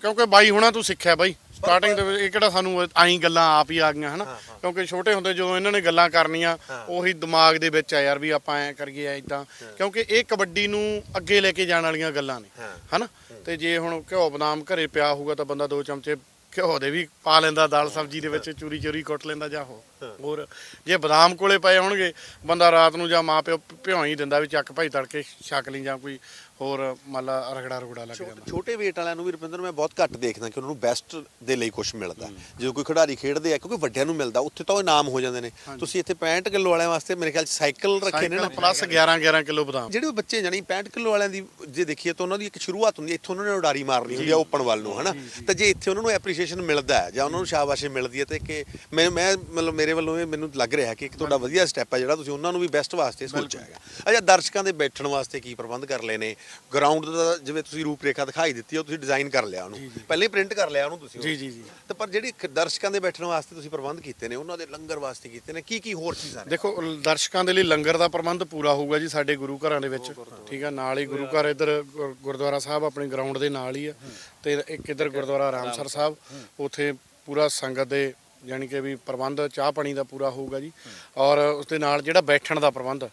ਕਿਉਂਕਿ ਬਾਈ ਹੁਣਾਂ ਤੋਂ ਸਿੱਖਿਆ ਬਾਈ। ਸਟਾਰਟਿੰਗ ਦੇ ਵਿੱਚ ਇਹ ਕਿਹੜਾ ਸਾਨੂੰ ਆਈ ਗੱਲਾਂ ਆਪ ਹੀ ਆ ਗਈਆਂ ਹਨਾ? ਕਿਉਂਕਿ ਛੋਟੇ ਹੁੰਦੇ ਜਦੋਂ ਇਹਨਾਂ ਨੇ ਗੱਲਾਂ ਕਰਨੀਆਂ ਉਹੀ ਦਿਮਾਗ ਦੇ ਵਿੱਚ ਆ ਯਾਰ ਵੀ ਆਪਾਂ ਐ ਕਰੀਏ ਐਦਾਂ ਕਿਉਂਕਿ ਇਹ ਕਬੱਡੀ ਨੂੰ ਅੱਗੇ ਲੈ ਕੇ ਜਾਣ ਵਾਲੀਆਂ ਗੱਲਾਂ ਨੇ ਹਨਾ? ਤੇ ਜੇ ਹੁਣ ਘਿਓ ਬਦਾਮ ਘਰੇ ਪਿਆ ਹੋਊਗਾ ਤਾਂ ਬੰਦਾ ਦੋ ਚਮਚੇ ਘਿਓ ਦੇ ਵੀ ਪਾ ਲੈਂਦਾ ਦਾਲ ਸਬਜ਼ੀ ਦੇ ਵਿੱਚ ਚੂਰੀ ਚੂਰੀ ਕੁੱਟ ਲੈਂਦਾ ਜਾਂ ਹੋ ਹੋਰ ਜੇ ਬਦਾਮ ਕੋਲੇ ਪਏ ਹੋਣਗੇ ਬੰਦਾ ਰਾਤ ਨੂੰ ਜਾਂ ਮਾਂ ਪਿਓ ਭਿਉਂ ਹੀ ਦਿੰਦਾ ਵੀ ਚੱਕ ਭਾਈ ਤੜਕੇ ਛਕ ਲਈ ਜਾਂ ਕੋਈ ਹੋਰ ਮੰਨ ਲਾ ਰਗੜਾ ਰਗੜਾ ਲੱਗ ਜਾਂਦਾ। ਛੋਟੇ weight ਵਾਲਿਆਂ ਨੂੰ ਵੀ ਰੁਪਿੰਦਰ ਮੈਂ ਬਹੁਤ ਘੱਟ ਦੇਖਦਾ ਕਿ ਉਹਨਾਂ ਨੂੰ ਬੈਸਟ ਦੇ ਲਈ ਕੁਝ ਮਿਲਦਾ। ਜਦੋਂ ਕੋਈ ਖਿਡਾਰੀ ਖੇਡਦੇ ਆ ਕਿਉਂਕਿ ਵੱਡਿਆਂ ਨੂੰ ਮਿਲਦਾ ਉੱਥੇ ਤਾਂ ਉਹ ਇਨਾਮ ਹੋ ਜਾਂਦੇ ਨੇ। ਤੁਸੀਂ ਇੱਥੇ 65 ਕਿਲੋ ਵਾਲਿਆਂ ਵਾਸਤੇ ਮੇਰੇ ਖਿਆਲ ਚ ਸਾਈਕਲ ਰੱਖੇ ਨੇ ਨਾ। ਪਲੱਸ 11 11 ਕਿਲੋ ਬਦਾਮ। ਜਿਹੜੇ ਉਹ ਬੱਚੇ ਜਾਨੀ 65 ਕਿਲੋ ਵਾਲਿਆਂ ਦੀ ਜੇ ਦੇਖੀਏ ਤਾਂ ਉਹਨਾਂ ਦੀ ਇੱਕ ਸ਼ੁਰੂਆਤ ਹੁੰਦੀ ਇੱਥੋਂ ਉਹਨਾਂ ਨੇ ਉਡਾਰੀ ਮਾਰਨੀ ਹੁੰਦੀ ਹੈ ਓਪਨ ਵੱਲ ਨੂੰ ਹਨਾ? ਤਾਂ ਜੇ ਇੱਥੇ ਉਹਨਾਂ ਨੂੰ ਐਪਰੀਸ਼ੀਏਸ਼ਨ ਮਿਲਦਾ ਹੈ ਜਾਂ ਉਹਨਾਂ ਨੂੰ ਸ਼ਾਬਾਸ਼ੀ ਮਿਲਦੀ ਹੈ ਤੇ ਕਿ ਮੈਂ ਮੈਂ ਮਤਲਬ ਮੇਰੇ ਵੱਲੋਂ ਇਹ ਮੈਨੂੰ ਲੱਗ ਰਿਹਾ ਕਿ ਇੱਕ ਤੁਹਾਡਾ ਵਧੀਆ ਸਟੈਪ ਹੈ ਜਿਹੜਾ ਤੁਸੀਂ ਉਹਨਾਂ ਨੂੰ ਵੀ ਬੈਸਟ ਵਾਸਤੇ ਸੋਚਿਆ ਹੈਗਾ। ਅੱਛਾ ਦਰਸ਼ਕਾਂ ਦੇ ਬੈਠਣ ਵਾਸਤੇ ਕੀ ਪ੍ਰਬੰਧ ਕਰ ਲਏ ਨੇ? ਗਰਾਊਂਡ ਦਾ ਜਿਵੇਂ ਤੁਸੀਂ ਰੂਪਰੇਖਾ ਦਿਖਾਈ ਦਿੱਤੀ ਉਹ ਤੁਸੀਂ ਡਿਜ਼ਾਈਨ ਕਰ ਲਿਆ ਉਹਨੂੰ। ਪਹਿਲੇ ਪ੍ਰਿੰਟ ਕਰ ਲਿਆ ਉਹਨੂੰ ਤੁਸੀਂ ਜੀ ਜੀ ਜੀ। ਤੇ ਪਰ ਜਿਹੜੀ ਦਰਸ਼ਕਾਂ ਦੇ ਬੈਠਣ ਵਾਸਤੇ ਤੁਸੀਂ ਪ੍ਰਬੰਧ ਕੀਤੇ ਨੇ ਉਹਨਾਂ ਦੇ ਲੰਗਰ ਵਾਸਤੇ ਕੀਤੇ ਨੇ ਕੀ ਕੀ ਹੋਰ ਚੀਜ਼ਾਂ ਨੇ? ਦੇਖੋ ਦਰਸ਼ਕਾਂ ਦੇ ਲਈ ਲੰਗਰ ਦਾ ਪ੍ਰਬੰਧ ਪੂਰਾ ਹੋਊਗਾ ਜੀ ਸਾਡੇ ਗੁਰੂ ਘਰਾਂ ਦੇ ਵਿੱਚ। ਠੀਕ ਆ ਨਾਲ ਹੀ ਗੁਰੂ ਘਰ ਇੱਧਰ ਗੁਰ- ਗੁਰਦੁਆਰਾ ਸਾਹਿਬ ਆਪਣੇ ਗਰਾਊਂਡ ਦੇ ਨਾਲ ਹੀ ਆ। ਤੇ ਇੱਕ ਇੱਧਰ ਗੁਰਦੁਆਰਾ ਰਾਮਸਰ ਸਾਹਿਬ ਉੱਥੇ ਪੂਰਾ ਸੰਗਤ ਦੇ ਯਾਨੀ ਕਿ ਵੀ ਪ੍ਰਬੰਧ ਚਾਹ ਪਾਣੀ ਦਾ ਪੂਰਾ ਹੋਊਗਾ ਜੀ। ਔਰ ਉਸ ਦੇ ਨਾਲ ਜਿਹੜਾ ਬੈਠਣ ਦਾ ਪ੍ਰਬੰਧ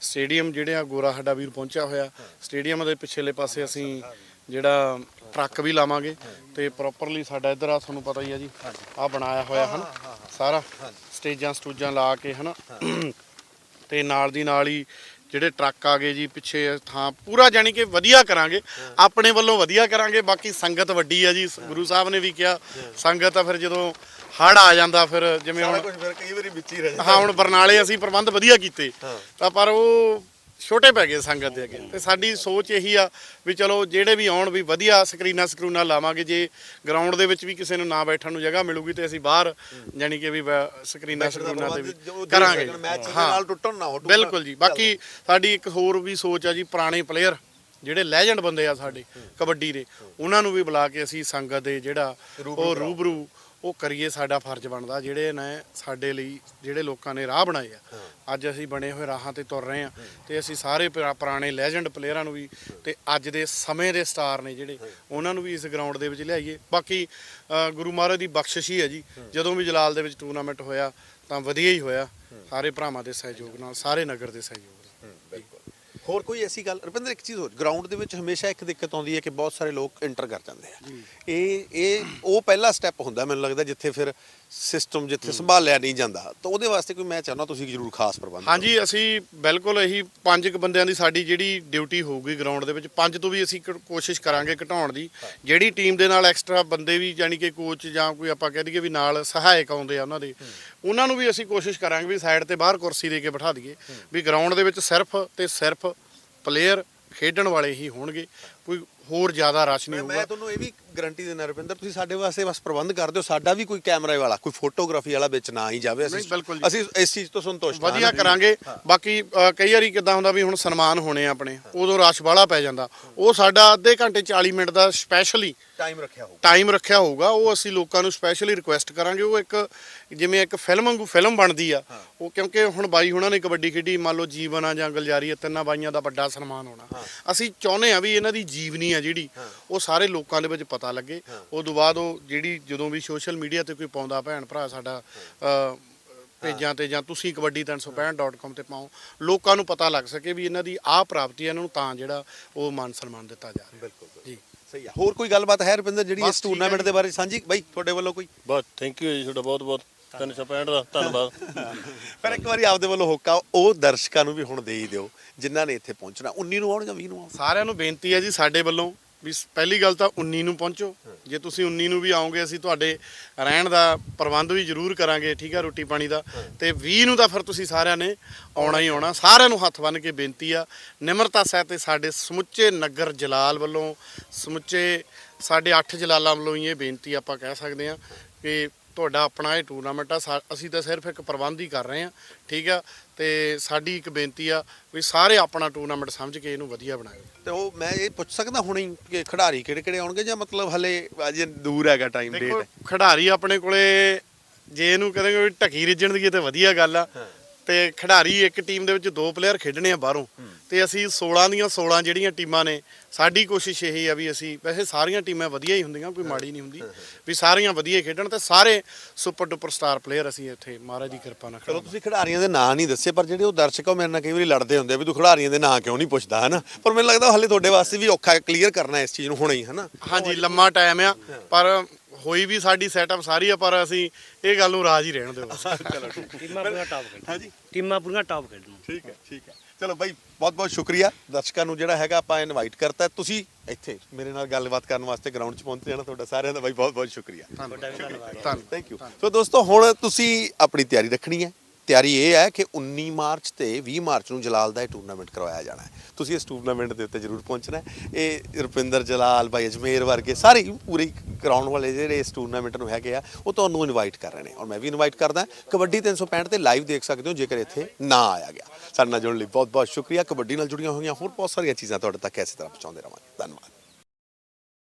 ਸਟੇਡੀਅਮ ਜਿਹੜੇ ਆ ਗੋਰਾ ਸਾਡਾ ਵੀਰ ਪਹੁੰਚਿਆ ਹੋਇਆ। ਸਟੇਡੀਅਮ ਦੇ ਪਿਛਲੇ ਪਾਸੇ ਅਸੀਂ ਜਿਹੜਾ ਟਰੱਕ ਵੀ ਲਾਵਾਂਗੇ ਤੇ ਪ੍ਰੋਪਰਲੀ ਸਾਡਾ ਇੱਧਰ ਆ ਤੁਹਾਨੂੰ ਪਤਾ ਹੀ ਆ ਜੀ। ਆ ਬਣਾਇਆ ਹੋਇਆ ਹਨ। ਸਾਰਾ ਸਟੇਜਾਂ ਸਟੂਜਾਂ ਲਾ ਕੇ ਹਨਾ। ਤੇ ਨਾਲ ਦੀ ਨਾਲ ਹੀ ਜਿਹੜੇ ਟਰੱਕ ਆ ਗਏ ਜੀ ਪਿੱਛੇ ਥਾਂ ਪੂਰਾ ਜਾਨੀ ਕਿ ਵਧੀਆ ਕਰਾਂਗੇ। ਆਪਣੇ ਵੱਲੋਂ ਵਧੀਆ ਕਰਾਂਗੇ। ਬਾਕੀ ਸੰਗਤ ਵੱਡੀ ਆ ਜੀ। ਗੁਰੂ ਸਾਹਿਬ ਨੇ ਵੀ ਕਿਹਾ ਸੰਗਤ ਆ ਫਿਰ ਜਦੋਂ ਹੜ ਆ ਜਾਂਦਾ ਫਿਰ ਜਿਵੇਂ ਸਾਰਾ ਹੁਣ ਕੁਝ ਫਿਰ ਕਈ ਵਾਰੀ ਵਿੱਚ ਹੀ ਰਹਿ ਜਾਂਦਾ। ਹਾਂ ਹੁਣ ਬਰਨਾਲੇ ਅਸੀਂ ਪ੍ਰਬੰਧ ਵਧੀਆ ਕੀਤੇ। ਤਾਂ ਪਰ ਉਹ ਛੋਟੇ ਪੈ ਗਏ ਸੰਗਤ ਦੇ ਅੱਗੇ। ਤੇ ਸਾਡੀ ਸੋਚ ਇਹੀ ਆ ਵੀ ਚਲੋ ਜਿਹੜੇ ਵੀ ਆਉਣ ਵੀ ਵਧੀਆ ਸਕਰੀਨਾਂ ਸਕਰੂਨਾਂ ਲਾਵਾਂਗੇ। ਜੇ ਗਰਾਊਂਡ ਦੇ ਵਿੱਚ ਵੀ ਕਿਸੇ ਨੂੰ ਨਾ ਬੈਠਣ ਨੂੰ ਜਗ੍ਹਾ ਮਿਲੂਗੀ ਤੇ ਅਸੀਂ ਬਾਹਰ ਯਾਨੀ ਕਿ ਵੀ ਬ- ਸਕਰੀਨਾਂ ਸਕਰੂਨਾਂ ਤੇ ਵੀ ਕਰਾਂਗੇ। ਮੈਚ ਦੇ ਨਾਲ ਟੁੱਟਣ ਨਾ ਹੋ ਟੁੱਟਣ- ਬਿਲਕੁਲ ਜੀ। ਬਾਕੀ ਸਾਡੀ ਇੱਕ ਹੋਰ ਵੀ ਸੋਚ ਆ ਜੀ ਪੁਰਾਣੇ ਪਲੇਅਰ ਜਿਹੜੇ ਲੈਜੈਂਡ ਬੰਦੇ ਆ ਸਾਡੇ ਕਬੱਡੀ ਦੇ ਉਹਨਾਂ ਨੂੰ ਵੀ ਬੁਲਾ ਕੇ ਅਸੀਂ ਸੰਗਤ ਦੇ ਜਿਹੜਾ ਉਹ ਰੂਬਰੂ ਉਹ ਕਰੀਏ ਸਾਡਾ ਫਰਜ਼ ਬਣਦਾ ਜਿਹੜੇ ਨੇ ਸਾਡੇ ਲਈ ਜਿਹੜੇ ਲੋਕਾਂ ਨੇ ਰਾਹ ਬਣਾਏ ਆ। ਅੱਜ ਅਸੀਂ ਬਣੇ ਹੋਏ ਰਾਹਾਂ ਤੇ ਤੁਰ ਰਹੇ ਆ ਤੇ ਅਸੀਂ ਸਾਰੇ ਪੁਰਾ- ਪੁਰਾਣੇ ਲੈਜੈਂਡ ਪਲੇਅਰਾਂ ਨੂੰ ਵੀ ਤੇ ਅੱਜ ਦੇ ਸਮੇਂ ਦੇ ਸਟਾਰ ਨੇ ਜਿਹੜੇ ਉਹਨਾਂ ਨੂੰ ਵੀ ਇਸ ਗਰਾਊਂਡ ਦੇ ਵਿੱਚ ਲਿਆਈਏ। ਬਾਕੀ ਗੁਰੂ ਮਹਾਰਾਜ ਦੀ ਬਖਸ਼ਿਸ਼ ਹੀ ਹੈ ਜੀ। ਜਦੋਂ ਵੀ ਜਲਾਲ ਦੇ ਵਿੱਚ ਟੂਰਨਾਮੈਂਟ ਹੋਇਆ ਤਾਂ ਵਧੀਆ ਹੀ ਹੋਇਆ। ਸਾਰੇ ਭਰਾਵਾਂ ਦੇ ਸਹਿਯੋਗ ਨਾਲ ਸਾਰੇ ਨਗਰ ਦੇ ਸਹਿਯੋਗ ਹੋਰ ਕੋਈ ਐਸੀ ਗੱਲ? ਰੁਪਿੰਦਰ ਇੱਕ ਚੀਜ਼ ਹੋਰ ਗਰਾਊਂਡ ਦੇ ਵਿੱਚ ਹਮੇਸ਼ਾ ਇੱਕ ਦਿੱਕਤ ਆਉਂਦੀ ਹੈ ਕਿ ਬਹੁਤ ਸਾਰੇ ਲੋਕ ਇੰਟਰ ਕਰ ਜਾਂਦੇ ਆ। ਇਹ ਇਹ ਉਹ ਪਹਿਲਾ ਸਟੈਪ ਹੁੰਦਾ ਮੈਨੂੰ ਲੱਗਦਾ ਜਿੱਥੇ ਫਿਰ ਸਿਸਟਮ ਜਿੱਥੇ ਸੰਭਾਲਿਆ ਨਹੀਂ ਜਾਂਦਾ ਤਾਂ ਉਹਦੇ ਵਾਸਤੇ ਕੋਈ ਮੈਂ ਚਾਹੁੰਦਾ ਤੁਸੀਂ ਜ਼ਰੂਰ ਖਾਸ ਪ੍ਰਬੰਧ ਹਾਂਜੀ ਅਸੀਂ ਬਿਲਕੁਲ ਇਹੀ ਪੰਜ ਕੁ ਬੰਦਿਆਂ ਦੀ ਸਾਡੀ ਜਿਹੜੀ ਡਿਊਟੀ ਹੋਊਗੀ ਗਰਾਊਂਡ ਦੇ ਵਿੱਚ ਪੰਜ ਤੋਂ ਵੀ ਅਸੀਂ ਕੋਸ਼ਿਸ਼ ਕਰਾਂਗੇ ਘਟਾਉਣ ਦੀ। ਜਿਹੜੀ ਟੀਮ ਦੇ ਨਾਲ ਐਕਸਟਰਾ ਬੰਦੇ ਵੀ ਯਾਨੀ ਕਿ ਕੋਚ ਜਾਂ ਕੋਈ ਆਪਾਂ ਕਹਿ ਦਈਏ ਵੀ ਨਾਲ ਸਹਾਇਕ ਆਉਂਦੇ ਆ ਉਹਨਾਂ ਦੇ ਉਹਨਾਂ ਨੂੰ ਵੀ ਅਸੀਂ ਕੋਸ਼ਿਸ਼ ਕਰਾਂਗੇ ਵੀ ਸਾਈਡ ਤੇ ਬਾਹਰ ਕੁਰਸੀ ਦੇ ਕੇ ਬਿਠਾ ਦਈਏ ਵੀ ਗਰਾਊਂਡ ਦੇ ਵਿੱਚ ਸਿਰਫ ਤੇ ਸਿਰਫ ਪਲੇਅਰ ਖੇਡਣ ਵਾਲੇ ਹੀ ਹੋਣਗੇ ਕੋਈ ਹੋਰ ਜ਼ਿਆਦਾ ਰਸ਼ ਨਹੀਂ ਮੈਂ ਮੈਂ ਹੋਊਗਾ। ਤੁਹਾਨੂੰ ਇਹ ਵੀ ਗਾਰੰਟੀ ਦਿੰਦਾ ਰਵਿੰਦਰ ਤੁਸੀਂ ਸਾਡੇ ਵਾਸਤੇ ਬਸ ਪ੍ਰਬੰਧ ਕਰ ਦਿਓ ਸਾਡਾ ਵੀ ਕੋਈ ਕੈਮਰਾ ਵਾਲਾ ਕੋਈ ਫੋਟੋਗ੍ਰਾਫੀ ਵਾਲਾ ਵਿੱਚ ਨਾ ਹੀ ਜਾਵੇ ਜੀ। ਅਸੀਂ ਇਸ ਚੀਜ਼ ਤੋਂ ਸੰਤੁਸ਼ਟ ਹਾਂ। ਵਧੀਆ। ਕਰਾਂਗੇ ਬਾਕੀ ਕਈ ਵਾਰੀ ਕਿਦਾਂ ਹੁੰਦਾ ਵੀ ਹੁਣ ਸਨਮਾਨ ਹੋਣੇ ਆਪਣੇ ਉਦੋਂ ਰਸ਼ ਵਾਲਾ ਪੈ ਜਾਂਦਾ। ਉਹ ਸਾਡਾ ਅੱਧੇ ਘੰਟੇ 40 ਮਿੰਟ ਦਾ ਸਪੈਸ਼ਲੀ ਟਾਈਮ ਰੱਖਿਆ ਹੋਊ ਟਾਈਮ ਰੱਖਿਆ ਹੋਊਗਾ ਉਹ ਅਸੀਂ ਲੋਕਾਂ ਨੂੰ ਸਪੈਸ਼ਲੀ ਰਿਕੁਐਸਟ ਕਰਾਂਗੇ ਉਹ ਇੱਕ ਜਿਵੇਂ ਇੱਕ ਫਿਲਮ ਵਾਂਗੂ ਫਿਲਮ ਬਣਦੀ ਆ ਉਹ ਕਿਉਂਕਿ ਹੁਣ ਬਾਈ ਹੁਣਾਂ ਨੇ ਕਬੱਡੀ ਖੇਡੀ ਮੰਨ ਲਓ ਜੀਵਨ ਆ ਜਾਂ ਗਲਜਾਰੀ ਤਿੰਨਾਂ ਬਾਈਆਂ ਦਾ ਵੱਡਾ ਸਨਮਾਨ ਹੋਣਾ। ਅਸੀਂ ਚਾਹੁੰਦੇ ਆ ਵੀ ਇਹਨਾਂ ਦੀ ਜੀਵਨੀ ਆ ਜਿਹੜੀ ਉਹ ਸਾਰੇ ਲੋਕਾਂ ਦੇ ਵਿੱਚ ਪਤਾ ਲੱਗੇ। ਉਦੋਂ ਬਾਅਦ ਉਹ ਜਿਹੜੀ ਜਦੋਂ ਵੀ ਸੋਸ਼ਲ ਮੀਡੀਆ ਤੇ ਕੋਈ ਪਾਉਂਦਾ ਭੈਣ ਭਰਾ ਸਾਡਾ ਅ, ਪੇਜਾਂ ਤੇ ਜਾਂ ਤੁਸੀਂ ਕਬੱਡੀ 365.com ਤੇ ਪਾਓ ਲੋਕਾਂ ਨੂੰ ਪਤਾ ਲੱਗ ਸਕੇ ਵੀ ਇਹਨਾਂ ਦੀ ਆਹ ਪ੍ਰਾਪਤੀ ਹੈ ਇਹਨਾਂ ਨੂੰ ਤਾਂ ਜਿਹੜਾ ਉਹ ਮਾਨ ਸਨਮਾਨ ਦਿੱਤਾ ਜਾ ਰਿਹਾ। ਬਿਲਕੁਲ ਜੀ। ਸਹੀ ਆ। ਹੋਰ ਕੋਈ ਗੱਲਬਾਤ ਹੈ ਰਵਿੰਦਰ ਜਿਹੜੀ ਇਸ ਟੂਰਨਾਮੈਂਟ। ਦੇ ਬਾਰੇ? ਸਾਂਝੀ ਬਾਈ ਤੁਹਾਡੇ ਵੱਲੋਂ ਕੋਈ? ਬਸ ਥੈਂਕ ਯੂ ਜੀ ਤੁਹਾਡਾ ਬਹੁਤ ਬਹੁਤ। 365 ਦਾ ਧੰਨਵਾਦ। ਪਰ ਇੱਕ ਵਾਰੀ ਆਪਦੇ ਵੱਲੋਂ ਹੋਕਾ ਉਹ ਦਰਸ਼ਕਾਂ ਨੂੰ ਵੀ ਹੁਣ ਦੇ ਹੀ ਦਿਓ ਜਿਨ੍ਹਾਂ ਨੇ ਇੱਥੇ ਪਹੁੰਚਣਾ। 19 ਨੂੰ ਆਉਣ ਜਾਂ 20 ਨੂੰ ਆਉਣ? ਸਾਰਿਆਂ ਨੂੰ ਬੇਨਤੀ ਹੈ ਜੀ ਸਾਡੇ ਵੱਲੋਂ ਵੀ ਪਹਿਲੀ ਗੱਲ ਤਾਂ 19 ਨੂੰ ਪਹੁੰਚੋ। ਜੇ ਤੁਸੀਂ 19 ਨੂੰ ਵੀ ਆਓਗੇ ਅਸੀਂ ਤੁਹਾਡੇ ਰਹਿਣ ਦਾ ਪ੍ਰਬੰਧ ਵੀ ਜ਼ਰੂਰ ਕਰਾਂਗੇ ਠੀਕ ਹੈ ਰੋਟੀ ਪਾਣੀ ਦਾ। ਤੇ 20 ਨੂੰ ਤਾਂ ਫਿਰ ਤੁਸੀਂ ਸਾਰਿਆਂ ਨੇ ਆਉਣਾ ਹੀ ਆਉਣਾ। ਸਾਰਿਆਂ ਨੂੰ ਹੱਥ ਬੰਨ੍ਹ ਕੇ ਬੇਨਤੀ ਆ ਨਿਮਰਤਾ ਸਹਿਤ ਤੇ ਸਾਡੇ ਸਮੁੱਚੇ ਨਗਰ ਜਲਾਲ ਵੱਲੋਂ ਸਮੁੱਚੇ ਸਾਡੇ 8 ਜਲਾਲਾਂ ਵੱਲੋਂ ਹੀ ਇਹ ਬੇਨਤੀ ਆਪਾਂ ਕਹਿ ਸਕਦੇ ਆ ਕਿ ਤੁਹਾਡਾ ਆਪਣਾ ਇਹ ਟੂਰਨਾਮੈਂਟ ਆ ਅਸੀਂ ਤਾਂ ਸਿਰਫ ਇੱਕ ਪ੍ਰਬੰਧ ਹੀ ਕਰ ਰਹੇ ਆ ਠੀਕ ਆ? ਤੇ ਸਾਡੀ ਇੱਕ ਬੇਨਤੀ ਆ ਵੀ ਸਾਰੇ ਆਪਣਾ ਟੂਰਨਾਮੈਂਟ ਸਮਝ ਕੇ ਇਹਨੂੰ ਵਧੀਆ ਬਣਾਓ ਤੇ ਉਹ ਮੈਂ ਇਹ ਪੁੱਛ ਸਕਦਾ ਹੁਣੇ ਕਿ ਖਿਡਾਰੀ ਕਿਹੜੇ ਕਿਹੜੇ ਆਉਣਗੇ ਜਾਂ ਮਤਲਬ ਹਲੇ ਅਜੇ ਦੂਰ ਹੈਗਾ ਟਾਈਮ ਦੇਖੋ ਡੇਟ ਖਿਡਾਰੀ ਆਪਣੇ ਕੋਲੇ ਜੇ ਇਹਨੂੰ ਕਹਿੰਦੇ ਵੀ ਢਕੀ ਰਿੱਜਣ ਦੀ ਤੇ ਵਧੀਆ ਗੱਲ ਆ। ਤੇ ਖਿਡਾਰੀ ਇੱਕ ਟੀਮ ਦੇ ਵਿੱਚ ਦੋ ਪਲੇਅਰ ਖੇਡਣੇ ਆ ਬਾਹਰੋਂ। ਤੇ ਅਸੀਂ 16 ਦੀਆਂ 16 ਜਿਹੜੀਆਂ ਟੀਮਾਂ ਨੇ ਸਾਡੀ ਕੋਸ਼ਿਸ਼ ਇਹ ਆ ਵੀ ਅਸੀਂ ਵੈਸੇ ਸਾਰੀਆਂ ਟੀਮਾਂ ਵਧੀਆ ਹੀ ਹੁੰਦੀਆਂ ਕੋਈ ਮਾੜੀ ਨਹੀਂ ਹੁੰਦੀ ਵੀ ਸਾਰੀਆਂ ਵਧੀਆ ਖੇਡਣ ਤੇ ਸਾਰੇ ਸੁਪਰ ਡੁਪਰ ਸਟਾਰ ਪਲੇਅਰ ਅਸੀਂ ਇੱਥੇ ਮਹਾਰਾਜ ਦੀ ਕਿਰਪਾ ਨਾਲ ਚਲੋ ਤੁਸੀਂ ਖਿਡਾਰੀਆਂ ਦੇ ਨਾਂ ਨਹੀਂ ਦੱਸੇ ਪਰ ਜਿਹੜੇ ਉਹ ਦਰਸ਼ਕ ਆ ਉਹ ਮੇਰੇ ਨਾਲ ਕਈ ਵਾਰੀ ਲੜਦੇ ਹੁੰਦੇ ਵੀ ਤੂੰ ਖਿਡਾਰੀਆਂ ਦੇ ਨਾਂ ਕਿਉਂ ਨਹੀਂ ਪੁੱਛਦਾ ਹਨਾ? ਪਰ ਮੈਨੂੰ ਲੱਗਦਾ ਹਲੇ ਤੁਹਾਡੇ ਵਾਸਤੇ ਵੀ ਔਖਾ ਕਲੀਅਰ ਕਰਨਾ ਇਸ ਚੀਜ਼ ਨੂੰ ਹੁਣੇ ਹੀ ਹਨਾ? ਹਾਂਜੀ ਲੰਮਾ ਟਾਈਮ ਆ ਪਰ ਹੋਈ ਵੀ ਸਾਡੀ ਸੈਟਅਪ ਸਾਰੀ ਆ ਪਰ ਅਸੀਂ ਇਹ ਗੱਲ ਨੂੰ ਰਾਜ ਹੀ ਰਹਿਣ ਦਿਓ ਟੀਮਾਂ ਪੂਰੀਆਂ ਟਾਪ ਖੇਡਣ ਟੀਮਾਂ ਪੂਰੀਆਂ ਟਾਪ ਖੇਡਣ ਠੀਕ ਹੈ ਠੀਕ ਹੈ। ਚਲੋ ਬਾਈ ਬਹੁਤ ਬਹੁਤ ਸ਼ੁਕਰੀਆ। ਦਰਸ਼ਕਾਂ ਨੂੰ ਜਿਹੜਾ ਹੈਗਾ ਆਪਾਂ ਇਨਵਾਈਟ ਕਰਤਾ। ਤੁਸੀਂ ਇੱਥੇ ਮੇਰੇ ਨਾਲ ਗੱਲਬਾਤ ਕਰਨ ਵਾਸਤੇ ਗਰਾਊਂਡ 'ਚ ਪਹੁੰਚੇ ਜਾਣਾ ਤੁਹਾਡਾ ਸਾਰਿਆਂ ਦਾ ਬਾਈ ਬਹੁਤ ਬਹੁਤ ਸ਼ੁਕਰੀਆ ਧੰਨਵਾਦ ਧੰਨਵਾਦ। ਥੈਂਕ ਯੂ ਸੋ ਦੋਸਤੋ ਹੁਣ ਤੁਸੀਂ ਆਪਣੀ ਤਿਆਰੀ ਰੱਖਣੀ ਹੈ। ਤਿਆਰੀ ਇਹ ਹੈ ਕਿ 19 ਮਾਰਚ ਤੇ 20 ਮਾਰਚ ਨੂੰ ਜਲਾਲ ਦਾ ਇਹ ਟੂਰਨਾਮੈਂਟ ਕਰਵਾਇਆ ਜਾਣਾ ਹੈ। ਤੁਸੀਂ ਇਸ ਟੂਰਨਾਮੈਂਟ ਦੇ ਉੱਤੇ ਜ਼ਰੂਰ ਪਹੁੰਚਣਾ ਹੈ। ਇਹ ਰੁਪਿੰਦਰ ਜਲਾਲ, ਭਾਈ ਅਜਮੇਰ ਵਰਗੇ ਸਾਰੇ ਪੂਰੇ ਗਰਾਊਂਡ ਵਾਲੇ ਜਿਹੜੇ ਇਸ ਟੂਰਨਾਮੈਂਟ ਨੂੰ ਹੈਗੇ ਆ, ਉਹ ਤੁਹਾਨੂੰ ਇਨਵਾਈਟ ਕਰ ਰਹੇ ਨੇ। ਔਰ ਮੈਂ ਵੀ ਇਨਵਾਈਟ ਕਰਦਾ ਕਬੱਡੀ 365 ਤੇ ਲਾਈਵ ਦੇਖ ਸਕਦੇ ਹੋ, ਜੇਕਰ ਇੱਥੇ ਨਾ ਆਇਆ ਗਿਆ। ਸਾਡੇ ਨਾਲ ਜੁੜਨ ਲਈ ਬਹੁਤ ਬਹੁਤ ਸ਼ੁਕਰੀਆ। ਕਬੱਡੀ ਨਾਲ ਜੁੜੀਆਂ ਹੋਈਆਂ ਹੋਰ ਬਹੁਤ ਸਾਰੀਆਂ ਚੀਜ਼ਾਂ ਤੁਹਾਡੇ ਤੱਕ ਇਸੇ ਤਰ੍ਹਾਂ ਪਹੁੰਚਾਉਂਦੇ ਰਵਾਂਗੇ ਧੰਨਵਾਦ।